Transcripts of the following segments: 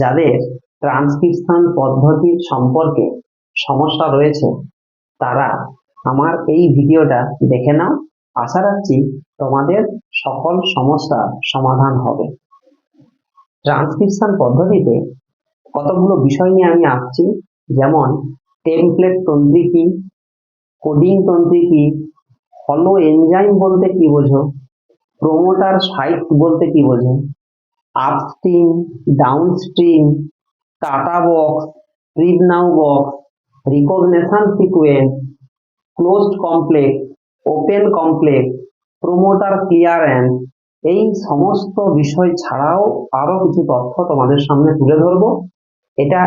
যাদের ট্রান্সক্রিপশন পদ্ধতির সম্পর্কে সমস্যা রয়েছে, তারা আমার এই ভিডিওটা দেখে নাও। আশা রাখছি তোমাদের সকল সমস্যার সমাধান হবে। ট্রান্সক্রিপশন পদ্ধতিতে কতগুলো বিষয় নিয়ে আমি আসছি, যেমন টেমপ্লেট তন্ত্রী কি কোডিং তন্ত্রী কি হলো এনজাইম বলতে কি বোঝো প্রোমোটার সাইট বলতে কি বোঝো upstream downstream TATA box read box recognition sequence closed complex open complex promoter clearance এই সমস্ত বিষয় ছাড়াও আরও কিছু তথ্য তোমাদের সামনে তুলে ধরবো। এটা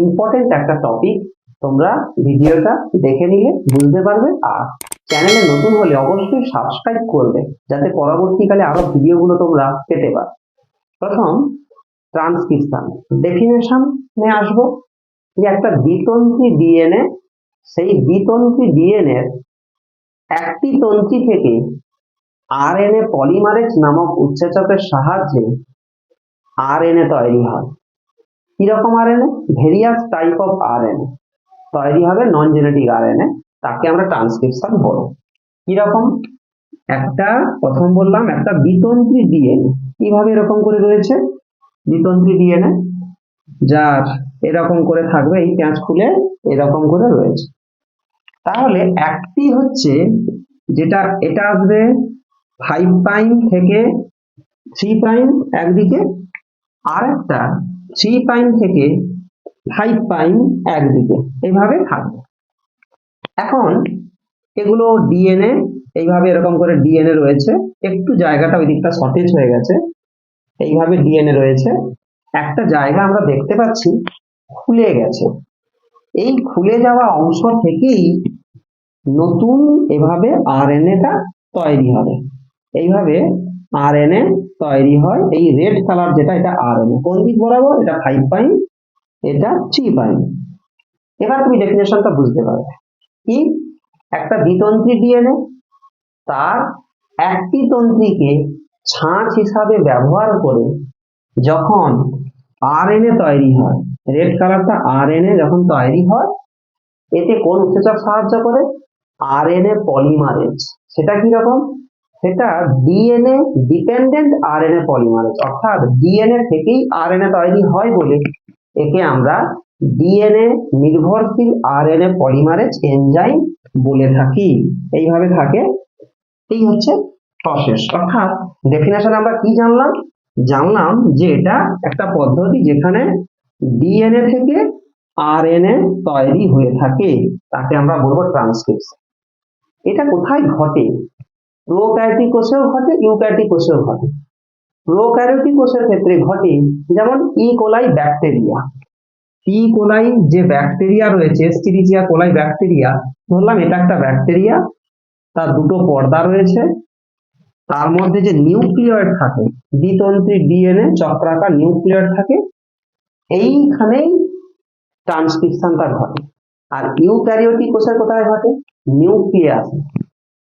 ইম্পর্টেন্ট একটা টপিক তোমরা ভিডিওটা দেখে নিলে বুঝতে পারবে আর চ্যানেলে নতুন হলে অবশ্যই সাবস্ক্রাইব করবে, যাতে পরবর্তীকালে আরও ভিডিওগুলো তোমরা পেতে পারো। প্রথম ট্রান্সক্রিপশন ডেফিনেশনে আসব। যে একটা দ্বিতন্ত্রী ডিএনএ সেই দ্বিতন্ত্রী ডিএনএ একটি তন্ত্রী থেকে আরএনএ পলিমারেজ নামক উৎসেচকের সাহায্যে আরএনএ তৈরি হয়। কীরকম RNA various type of RNA তৈরি হবে নন জেনেটিক আরএনএ তাকে আমরা ট্রান্সক্রিপশন বলব। কীরকম? একটা, প্রথম বললাম, একটা বিতন্ত্রী ডিএনএ কীভাবে এরকম করে রয়েছে? বিতন্ত্রী ডিএনএ যার এরকম করে থাকবে, এই প্যাঁচ খুলে এরকম করে রয়েছে। তাহলে একটি হচ্ছে যেটা, এটা আসবে ফাইভ প্রাইম থেকে থ্রি প্রাইম একদিকে আর একটা থ্রি প্রাইম থেকে ফাইভ প্রাইম একদিকে। এইভাবে থাকবে। এখন এগুলো ডিএনএ এইভাবে এরকম করে ডিএনএ রয়েছে। একটু জায়গাটা ওই দিকটা সতেজ হয়ে গেছে। এইভাবে ডিএনএ রয়েছে। একটা জায়গা আমরা দেখতে পাচ্ছি, খুলে গেছে। এই খুলে যাওয়া অংশ থেকেই নতুন এভাবে আরএনএটা তৈরি হবে। এইভাবে আরএনএ তৈরি হয়। এই রেড কালার যেটা, এটা আরএনএ কোন দিক বরাবর? এটা ফাইভ পাইন এটা থ্রি পাইন এবার তুমি ডেফিনেশনটা বুঝতে পারবে। কি? একটা দ্বিতন্ত্রী ডিএনএ তার একটি তন্ত্রীকে ছাঁচ হিসাবে ব্যবহার করে যখন আরএনএ তৈরি হয় রেড কালারটা আরএনএ যখন তৈরি হয়, এতে কোন উৎসেচক সাহায্য করে? আরএনএ পলিমারেজ সেটা কি রকম? সেটা ডিএনএ ডিপেন্ডেন্ট আরএনএ পলিমারেজ অর্থাৎ ডিএনএ থেকেই আরএনএ তৈরি হয় বলে একে আমরা ডিএনএ নির্ভরশীল আরএনএ পলিমারেজ এনজাইম বলে থাকি। এইভাবে থাকে এই হচ্ছে প্রসেস অর্থাৎ ডেফিনেশন আমরা কি জানলাম? জানলাম যে এটা একটা পদ্ধতি যেখানে ডিএনএ থেকে আরএনএ তৈরি হয়ে থাকে। তাকে আমরা বলব ট্রান্সক্রিপশন এটা কোথায় ঘটে? প্রোক্যারিওটিক কোষেও ঘটে ইউক্যারিওটিক কোষেও ঘটে। প্রোক্যারিওটিক কোষের ক্ষেত্রে ঘটে যেমন ই কোলাই ব্যাকটেরিয়া ই কোলাই যে ব্যাকটেরিয়া রয়েছে এস্টিরিচিয়া কোলাই ব্যাকটেরিয়া ধরলাম এটা একটা ব্যাকটেরিয়া তার দুটো পর্দা রয়েছে। তার মধ্যে যে নিউক্লিয়য়েড থাকে, দ্বিতন্ত্রী ডিএনএ চক্রাকার নিউক্লিয়য়েড থাকে, এইখানেই ট্রান্সক্রিপশনটা ঘটে। আর ইউক্যারিওটিক কোষের কোথায় ঘটে? নিউক্লিয়াস,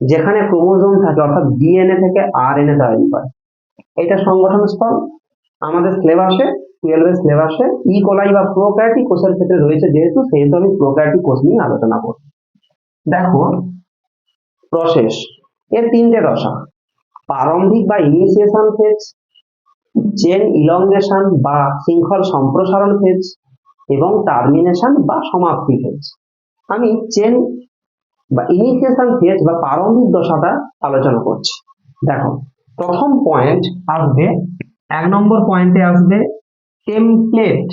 যেখানে ক্রোমোজোম থাকে, অর্থাৎ ডিএনএ থেকে আর আরএনএ তৈরি করে এটা সংগঠন স্থল আমাদের সিলেবাসে টুয়েলভের সিলেবাসে ই কোলাই বা প্রোক্যারিওটিক কোষের ক্ষেত্রে রয়েছে যেহেতু, সেহেতু আমি প্রোক্যারিওটিক কোষ নিয়ে আলোচনা করব। দেখো প্রসেস এর তিনটে দশা। প্রারম্ভিক বা ইনিশিয়েশন ফেজ চেন ইলংগেশন বা শৃঙ্খল সম্প্রসারণ ফেজ এবং টার্মিনেশন বা সমাপ্তি ফেজ আমি চেন বা ইনিশিয়েশন ফেজ বা প্রারম্ভিক দশাটা আলোচনা করছি। দেখো, প্রথম পয়েন্ট আসবে, এক নম্বর পয়েন্টে আসবে টেমপ্লেট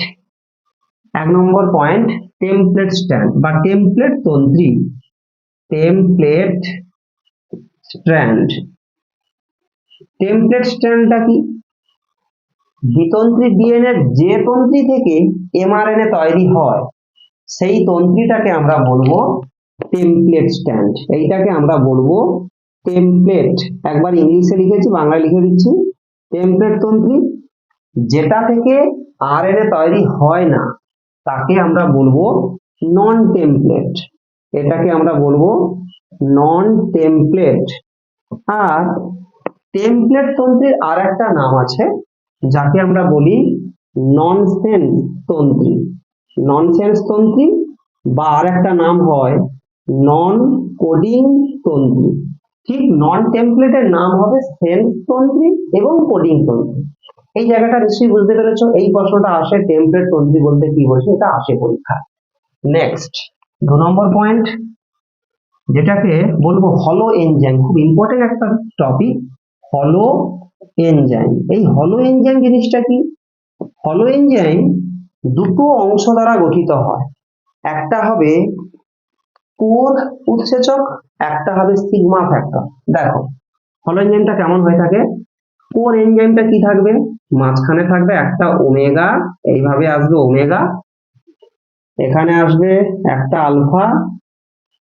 এক নম্বর পয়েন্ট টেমপ্লেট স্ট্যান্ড বা টেমপ্লেট তন্ত্রী। টেমপ্লেট স্ট্র্যান্ড টেমপ্লেট স্ট্র্যান্ডটা কি? দ্বিতন্ত্রী ডিএনএ যে তন্ত্রী থেকে এমআরএনএ তৈরি হয়, সেই তন্ত্রীটাকে আমরা বলব টেমপ্লেট স্ট্যান্ড এইটাকে আমরা বলব টেমপ্লেট একবার ইংলিশে লিখেছি, বাংলায় লিখে দিচ্ছি। টেমপ্লেট তন্ত্রী, যেটা থেকে আরএনএ তৈরি হয় না, তাকে আমরা বলব নন টেমপ্লেট এটাকে আমরা বলব নন টেমপ্লেট আর টেমপ্লেট তন্ত্রের আর একটা নাম আছে, যাকে আমরা বলি ননসেন্স তন্ত্রী। ননসেন্স তন্ত্রী বা আর একটা নাম হয় নন কোডিং তন্ত্রী। ঠিক নন টেমপ্লেটের নাম হবে সেন্স তন্ত্রী এবং কোডিং তন্ত্রী। এই জায়গাটা নিশ্চয়ই বুঝতে পেরেছ, এই প্রশ্নটা আসে টেমপ্লেট তন্ত্রী বলতে কি বোঝো এটা আসে পরীক্ষা নেক্সট দু নম্বর পয়েন্ট যেটাকে বলব হলো এনজাইম খুব ইম্পর্টেন্ট একটা টপিক হলো এনজাইম এই হলো এনজাইম জিনিসটা কি? হলো এনজাইম দুটো অংশ দ্বারা গঠিত হয়। একটা হবে কোর উৎসেচক, একটা হবে সিগমা ফ্যাক্টর দেখো, হলো এনজাইমটা কেমন হয়ে থাকে? কোর এনজাইমটা কি থাকবে? মাঝখানে থাকবে একটা ওমেগা এইভাবে আসবে ওমেগা এখানে আসবে একটা আলফা,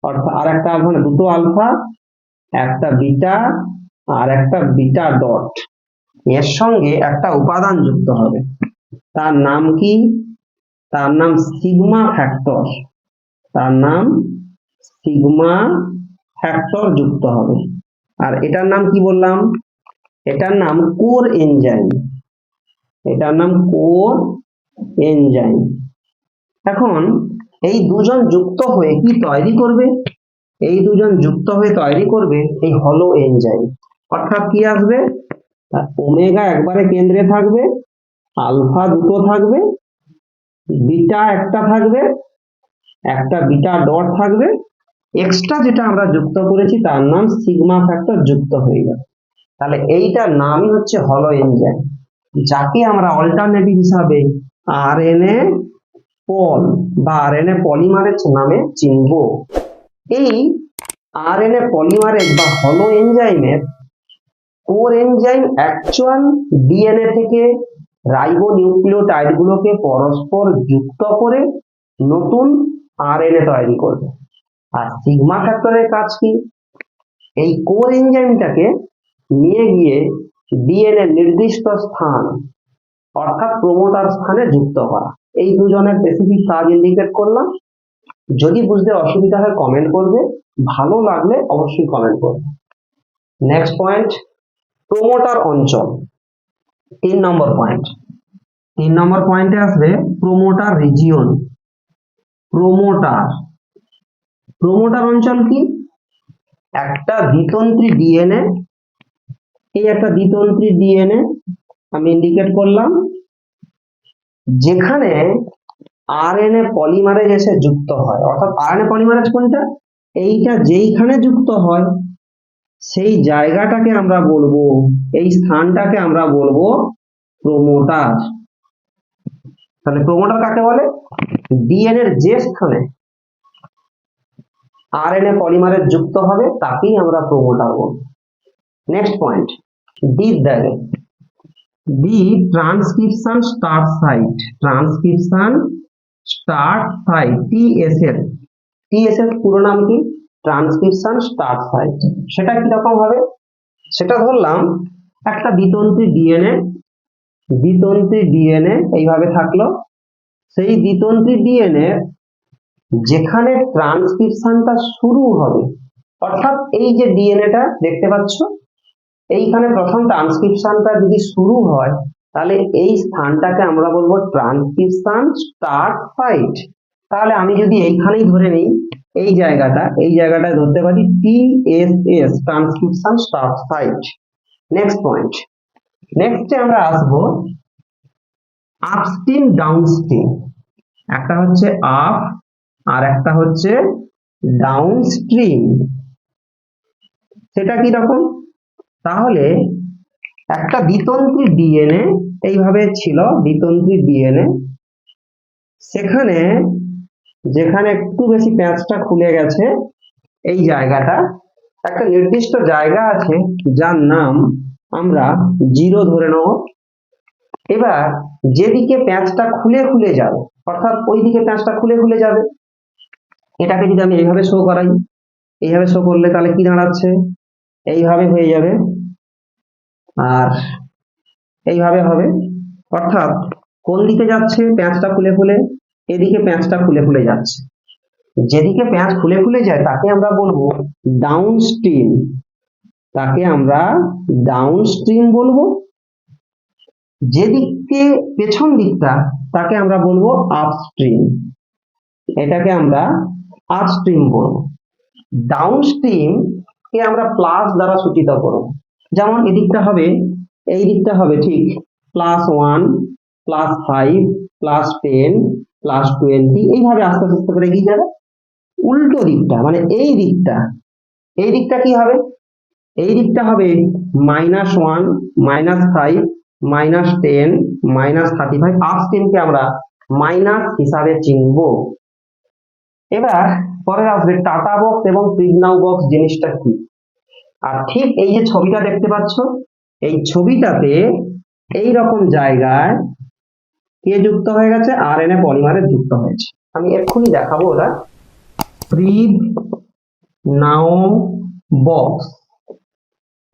অর্থাৎ আর একটা আলফা না দুটো আলফা, একটা বিটা আর একটা বিটা ডট। এর সঙ্গে একটা উপাদান যুক্ত হবে। তার নাম কি? তার নাম সিগমা ফ্যাক্টর। তার নাম সিগমা ফ্যাক্টর যুক্ত হবে। আর এটার নাম কি বললাম? এটার নাম কোর এনজাইম। এটার নাম কোর এনজাইম। এখন এই দুজন যুক্ত হয়ে কি তৈরি করবে? এই দুজন যুক্ত হয়ে তৈরি করবে এই হলো এনজাইম অর্থাৎ কি আসবে? ওমেগা একবারে কেন্দ্রে থাকবে আলফা দুটো থাকবে বিটা একটা থাকবে, একটা বিটা ডট থাকবে। এক্সট্রা যেটা আমরা যুক্ত করেছি তার নাম সিগমা ফ্যাক্টর যুক্ত হয়ে যাবে তাহলে এইটার নামই হচ্ছে হলো এনজাইম যাকে আমরা অল্টারনেটিভ হিসাবে আরএনএ পল বা আর আরএনএ পলিমারেজ নামে চিনব। এই আরএনএ পলিমারেজ বা হলো এনজাইমের কোর এনজাইম অ্যাকচুয়াল ডিএনএ থেকে রাইবো নিউক্লিওটাইড গুলোকে পরস্পর যুক্ত করে নতুন আরএনএ তৈরি করবে। আর সিগমা ফ্যাক্টরের কাজ কি? এই কোর এনজাইমটাকে নিয়ে গিয়ে ডিএনএ নির্দিষ্ট স্থান অর্থাৎ প্রমোটার স্থানে যুক্ত করা। এই দুজনের স্পেসিফিক কাজ ইন্ডিকেট করলাম। যদি বুঝতে অসুবিধা হয় কমেন্ট করবে। ভালো লাগলে অবশ্যই কমেন্ট করবে। নেক্সট পয়েন্ট প্রমোটার অঞ্চল। তিন নম্বর পয়েন্ট তিন নম্বর পয়েন্টে আসবে প্রমোটার রিজিয়ন প্রমোটার প্রমোটার অঞ্চল কি? একটা দ্বিতন্ত্রী ডিএনএ এই একটা দ্বিতন্ত্রী ডিএনএ আমি ইন্ডিকেট করলাম। যেখানে আরএনএ পলিমারেজ এসে যুক্ত হয়। অর্থাৎ আর আরএনএ পলিমারেজ কোনটা? এইটা যেইখানে যুক্ত হয়, সেই জায়গাটাকে আমরা বলব, এই স্থানটাকে আমরা বলব প্রমোটার তাহলে প্রমোটার কাকে বলে? ডিএনএ এর যে স্থানে আরএনএ পলিমারেজ যুক্ত হবে, তাকেই আমরা প্রমোটার বলব। নেক্সট পয়েন্ট ডি দেখে D transcription start site transcription start site TSS TSS পুরো নাম কি? ট্রান্সক্রিপশন স্টার্ট সাইট সেটা কীরকম হবে? সেটা ধরলাম, একটা দ্বিতন্ত্রী ডিএনএ দ্বিতন্ত্রী ডিএনএ এইভাবে থাকল। সেই দ্বিতন্ত্রী ডিএনএ যেখানে ট্রান্সক্রিপশনটা শুরু হবে, অর্থাৎ এই যে ডিএনএটা দেখতে পাচ্ছ এইখানে প্রথম ট্রান্সক্রিপশনটা যদি শুরু হয়, তাহলে এই স্থানটাকে আমরা বলব ট্রান্সক্রিপশন স্টার্ট সাইট তাহলে আমি যদি এইখানেই ধরে নিই, এই জায়গাটা এই জায়গাটা ধরতে পারি TSS transcription start site next point নেক্সটে আমরা আসব আপস্ট্রিম ডাউনস্ট্রিম একটা হচ্ছে আপ আর একটা হচ্ছে ডাউনস্ট্রিম সেটা কি রকম? তাহলে একটা দ্বিতন্ত্রী ডিএনএ এইভাবে ছিল, দ্বিতন্ত্রী ডিএনএ সেখানে, যেখানে একটু বেশি প্যাঁচটা খুলে গেছে, এই জায়গাটা, একটা নির্দিষ্ট জায়গা আছে, যার নাম আমরা জিরো ধরে নেব। এবার যেদিকে প্যাঁচটা খুলে খুলে যাবে, অর্থাৎ ওই দিকে প্যাঁচটা খুলে খুলে যাবে, এটাকে যদি আমি এইভাবে শো করাই, এইভাবে শো করলে তাহলে কি দাঁড়াচ্ছে? এইভাবে হয়ে যাবে। আর এইভাবে হবে। অর্থাৎ কোন দিকে যাচ্ছে? প্যাঁচটা খুলে খুলে, এদিকে প্যাঁচটা খুলে খুলে যাচ্ছে। যেদিকে প্যাঁচ খুলে খুলে যায়, তাকে আমরা বলব ডাউন স্ট্রিম তাকে আমরা ডাউন স্ট্রিম বলব। যেদিকে পেছন দিকটা, তাকে আমরা বলব আপস্ট্রিম এটাকে আমরা আপস্ট্রিম বলব। ডাউনস্ট্রিম কে আমরা প্লাস দ্বারা সূচিত করব। যেমন এদিকটা হবে এই দিকটা হবে ঠিক plus one plus five plus ten plus twenty এইভাবে আস্তে আস্তে করে এগিয়ে যাবে। উল্টো দিকটা মানে এই দিকটা এই দিকটা কি হবে? এই দিকটা হবে minus one minus five minus ten minus thirty five আপস্ট্রিমকে আমরা মাইনাস হিসাবে চিনব। এবার পরে আসবে টাটা বক্স এবং প্রিগনাউ বক্স জিনিসটা কি? আর ঠিক এই যে ছবিটা দেখতে পাচ্ছ এই ছবিটাতে এই রকম জায়গায় কে যুক্ত হয়ে গেছে? আর এন এ পলিমারে যুক্ত হয়েছে। আমি এক্ষুনি দেখাবো ওটা প্রিভ নাও বক্স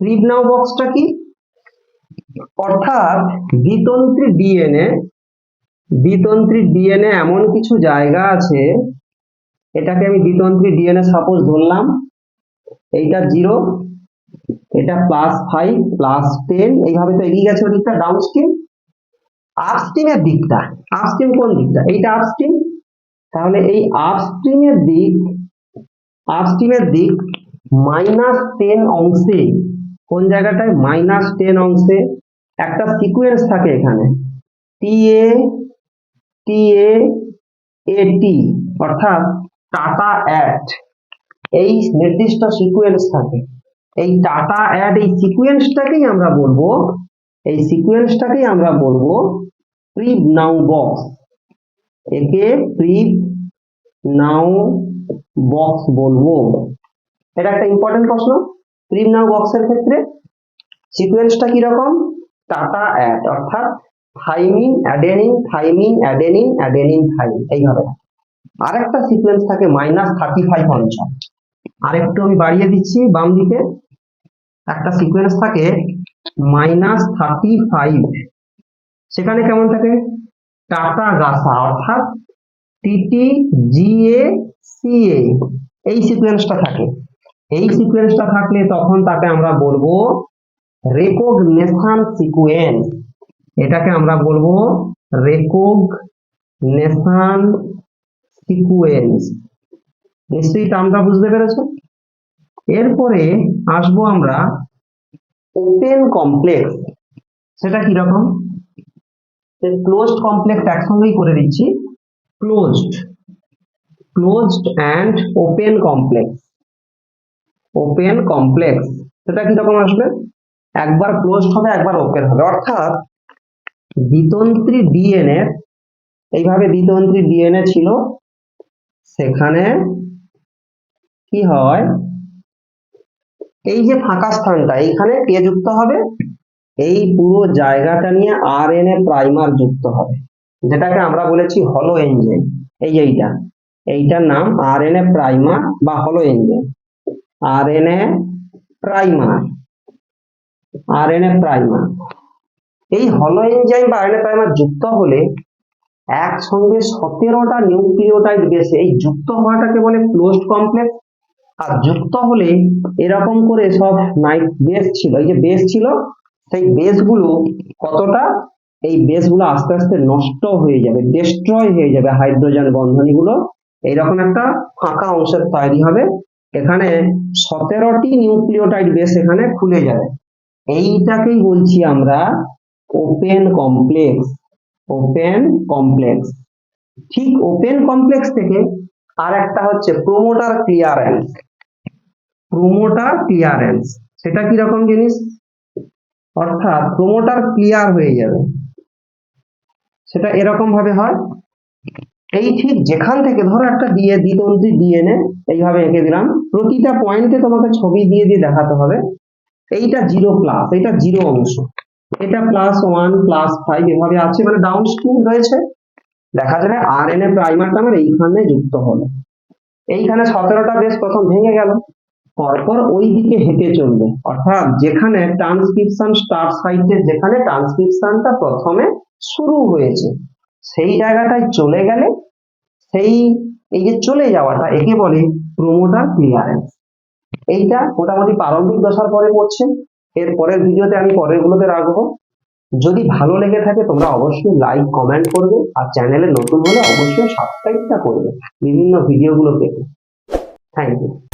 প্রিভ নাও বক্সটা কি? অর্থাৎ দ্বিতন্ত্রী ডিএনএ দ্বিতন্ত্রী ডিএনএ এমন কিছু জায়গা আছে এটাকে আমি দ্বিতন্ত্রী ডিএনএ সাপোজ ধরলাম। এইটা জিরো এটা প্লাস ফাইভ প্লাস টেন এইভাবে তো এগিয়ে গেছে ওদিকটা ডাউনস্ট্রিম আপস্ট্রিমের দিকটা আপস্ট্রিম কোন দিকটা? এইটা আপস্ট্রিম তাহলে এই আপস্ট্রিমের দিক আপস্ট্রিমের দিক মাইনাস টেন অংশে, কোন জায়গাটায়? মাইনাস টেন অংশে একটা সিকুয়েন্স থাকে এখানে। টি এ টি এ এ টি অর্থাৎ টাটা অ্যাট এই নির্দিষ্ট সিকুয়েন্স থাকে। এই টাটা অ্যাড এই সিকুয়েন্সটাকেই আমরা বলব, এই সিকুয়েন্সটাকেই আমরা বলব প্রিভ নাও বক্স একে প্রিভ নাও বক্স বলব। এটা একটা ইম্পর্টেন্ট প্রশ্ন প্রিভ নাও বক্সের ক্ষেত্রে সিকুয়েন্সটা কীরকম? টাটা অ্যাড অর্থাৎ thymine adenine thymine adenine adenine thymine এইভাবে। আরেকটা সিকুয়েন্স থাকে মাইনাস থার্টি ফাইভ অঞ্চল আরেকটু আমি বাড়িয়ে দিচ্ছি বাম দিকে একটা সিকোয়েন্স থাকে মাইনাস থার্টি ফাইভ সেখানে কেমন থাকে? টাটা গাসা অর্থাৎ টিটি জি জিএ সিএ এই সিকোয়েন্সটা থাকে। এই সিকোয়েন্সটা থাকলে তখন তাকে আমরা বলব রেকগনেশন সিকোয়েন্স এটাকে আমরা বলব রেকগনেশন সিকোয়েন্স নিশ্চয়ই টার্মটা বুঝতে পেরেছ? এরপরে আসব আমরা ওপেন কমপ্লেক্স সেটা কি রকম? ক্লোজড কমপ্লেক্স একসঙ্গেই করে দিচ্ছি। Closed closed and open complex open complex সেটা কি রকম আসবে? একবার ক্লোজড হবে, একবার ওপেন হবে। অর্থাৎ দ্বিতন্ত্রী ডিএনএ এইভাবে দ্বিতন্ত্রী ডিএনএ ছিল, সেখানে কি হয়? এই যে ফাঁকা স্থানটা, এইখানে কে যুক্ত হবে? এই পুরো জায়গাটা নিয়ে আর এন এ প্রাইমার যুক্ত হবে। যেটাকে আমরা বলেছি হলো এনজেন এই এইটা। এইটার নাম আর এন এ প্রাইমার বা হলো enzyme R N A primer R N A primer এই হলো এনজাইম বা আরএনএ প্রাইমার যুক্ত হলে একসঙ্গে সতেরোটা নিউক্লিওটাইড বেসে এই যুক্ত হওয়াটাকে বলে ক্লোজড কমপ্লেক্স আর যুক্ত হলে এরকম করে সব নাইট বেস ছিল, এই যে বেস ছিল, সেই বেসগুলো কতটা? এই বেসগুলো আস্তে আস্তে নষ্ট হয়ে যাবে ডিস্ট্রয় হয়ে যাবে হাইড্রোজেন বন্ধনীগুলো। এইরকম একটা ফাঁকা অংশের তৈরি হবে। এখানে সতেরোটি নিউক্লিওটাইড বেস এখানে খুলে যাবে। এইটাকেই বলছি আমরা ওপেন কমপ্লেক্স ওপেন কমপ্লেক্স ঠিক ওপেন কমপ্লেক্স থেকে আর একটা হচ্ছে প্রোমোটার ক্লিয়ারেন্স প্রোমোটার ক্লিয়ারেন্স সেটা কি রকম জিনিস? অর্থাৎ প্রোমোটার ক্লিয়ার হয়ে যাবে। সেটা এরকম ভাবে হয়, এই ঠিক যেখান থেকে, ধরো একটা দিয়ে, দ্বিতন্ত্রী ডিএনএ এইভাবে এঁকে দিলাম, প্রতিটা পয়েন্টে তোমাকে ছবি দিয়ে দিয়ে দেখাতে হবে, এইটা জিরো প্লাস এটা জিরো অংশ। এটা প্লাস ওয়ান প্লাস ফাইভ এভাবে আছে মানে ডাউন স্ট্রিম রয়েছে। দেখা যাবে আর এন এ প্রাইমারটা আমার এইখানে যুক্ত হলো। এইখানে সতেরোটা বেশ প্রথম ভেঙে গেল। পরপর ওই দিকে হেঁটে চলবে। অর্থাৎ যেখানে ট্রান্সক্রিপশন স্টার্ট সাইটে যেখানে ট্রান্সক্রিপশনটা প্রথমে শুরু হয়েছে, সেই জায়গাটায় চলে গেলে সেই এই যে চলে যাওয়াটা একে বলে প্রোমোটার ক্লিয়ারেন্স এইটা মোটামুটি প্রারম্ভিক দশার পরে পড়ছে। এর পরের ভিডিওতে আমি পরের গুলোতে রাখব। যদি ভালো লেগে থাকে তোমরা অবশ্যই লাইক কমেন্ট করবে আর চ্যানেলে নতুন হলে অবশ্যই সাবস্ক্রাইবটা করবে। বিভিন্ন ভিডিওগুলো পেতে। Thank you